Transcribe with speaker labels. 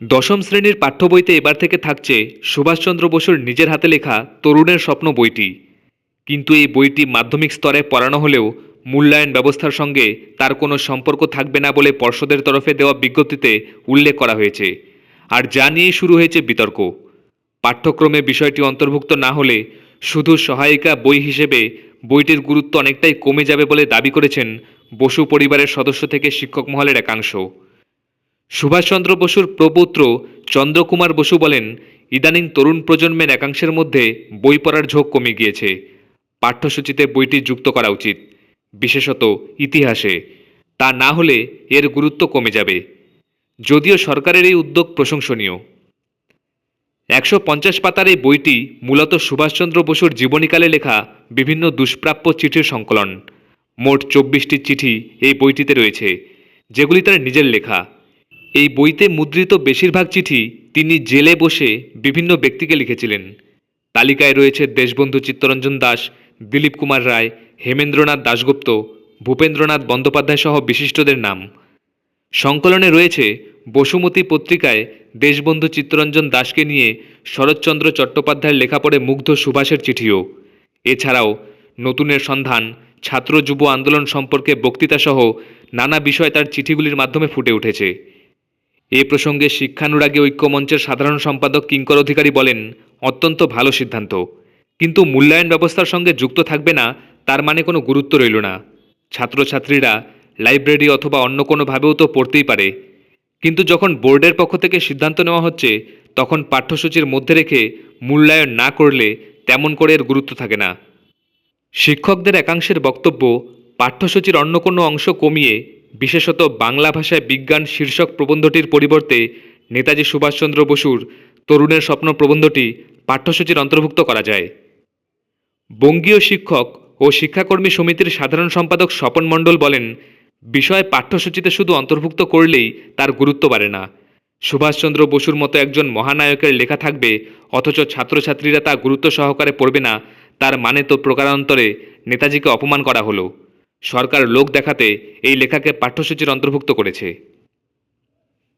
Speaker 1: দশম শ্রেণির পাঠ্য বইতে এবার থেকে থাকছে সুভাষচন্দ্র বসুর নিজের হাতে লেখা তরুণের স্বপ্ন বইটি। কিন্তু এই বইটি মাধ্যমিক স্তরে পড়ানো হলেও মূল্যায়ন ব্যবস্থার সঙ্গে তার কোনো সম্পর্ক থাকবে না বলে পর্ষদের তরফে দেওয়া বিজ্ঞপ্তিতে উল্লেখ করা হয়েছে। আর যা নিয়েই শুরু হয়েছে বিতর্ক। পাঠ্যক্রমে বিষয়টি অন্তর্ভুক্ত না হলে শুধু সহায়িকা বই হিসেবে বইটির গুরুত্ব অনেকটাই কমে যাবে বলে দাবি করেছেন বসু পরিবারের সদস্য থেকে শিক্ষক মহলের একাংশ। সুভাষচন্দ্র বসুর প্রপুত্র চন্দ্রকুমার বসু বলেন, ইদানিং তরুণ প্রজন্মের একাংশের মধ্যে বই পড়ার ঝোঁক কমে গিয়েছে। পাঠ্যসূচিতে বইটি যুক্ত করা উচিত, বিশেষত ইতিহাসে। তা না হলে এর গুরুত্ব কমে যাবে। যদিও সরকারের এই উদ্যোগ প্রশংসনীয়। একশো পঞ্চাশ পাতার এই বইটি মূলত সুভাষচন্দ্র বসুর জীবনীকালে লেখা বিভিন্ন দুষ্প্রাপ্য চিঠির সংকলন। মোট চব্বিশটি চিঠি এই বইটিতে রয়েছে, যেগুলি তার নিজের লেখা। এই বইতে মুদ্রিত বেশিরভাগ চিঠি তিনি জেলে বসে বিভিন্ন ব্যক্তিকে লিখেছিলেন। তালিকায় রয়েছে দেশবন্ধু চিত্তরঞ্জন দাস, দিলীপ কুমার রায়, হেমেন্দ্রনাথ দাশগুপ্ত, ভূপেন্দ্রনাথ বন্দ্যোপাধ্যায় সহ বিশিষ্টদের নাম। সংকলনে রয়েছে বসুমতী পত্রিকায় দেশবন্ধু চিত্তরঞ্জন দাসকে নিয়ে শরৎচন্দ্র চট্টোপাধ্যায়ের লেখা পড়ে মুগ্ধ সুভাষের চিঠিও। এছাড়াও নতুনের সন্ধান, ছাত্র যুব আন্দোলন সম্পর্কে বক্তৃতাসহ নানা বিষয় তার চিঠিগুলির মাধ্যমে ফুটে উঠেছে। এ প্রসঙ্গে শিক্ষানুরাগী ঐক্যমঞ্চের সাধারণ সম্পাদক কিঙ্কর অধিকারী বলেন, অত্যন্ত ভালো সিদ্ধান্ত। কিন্তু মূল্যায়ন ব্যবস্থার সঙ্গে যুক্ত থাকবে না, তার মানে কোনো গুরুত্ব রইল না। ছাত্রছাত্রীরা লাইব্রেরি অথবা অন্য কোনোভাবেও তো পড়তেই পারে। কিন্তু যখন বোর্ডের পক্ষ থেকে সিদ্ধান্ত নেওয়া হচ্ছে, তখন পাঠ্যসূচির মধ্যে রেখে মূল্যায়ন না করলে তেমন করে এর গুরুত্ব থাকে না। শিক্ষকদের একাংশের বক্তব্য, পাঠ্যসূচির অন্য কোনো অংশ কমিয়ে বিশেষত বাংলা ভাষায় বিজ্ঞান শীর্ষক প্রবন্ধটির পরিবর্তে নেতাজি সুভাষচন্দ্র বসুর তরুণের স্বপ্ন প্রবন্ধটি পাঠ্যসূচির অন্তর্ভুক্ত করা যায়। বঙ্গীয় শিক্ষক ও শিক্ষাকর্মী সমিতির সাধারণ সম্পাদক স্বপন মণ্ডল বলেন, বিষয় পাঠ্যসূচিতে শুধু অন্তর্ভুক্ত করলেই তার গুরুত্ব বাড়ে না। সুভাষচন্দ্র বসুর মতো একজন মহানায়কের লেখা থাকবে, অথচ ছাত্রছাত্রীরা তা গুরুত্ব সহকারে পড়বে না, তার মানে তো প্রকারান্তরে নেতাজিকে অপমান করা হলো। সরকার লোক দেখাতে এই লেখাকে পাঠ্যসূচির অন্তর্ভুক্ত করেছে।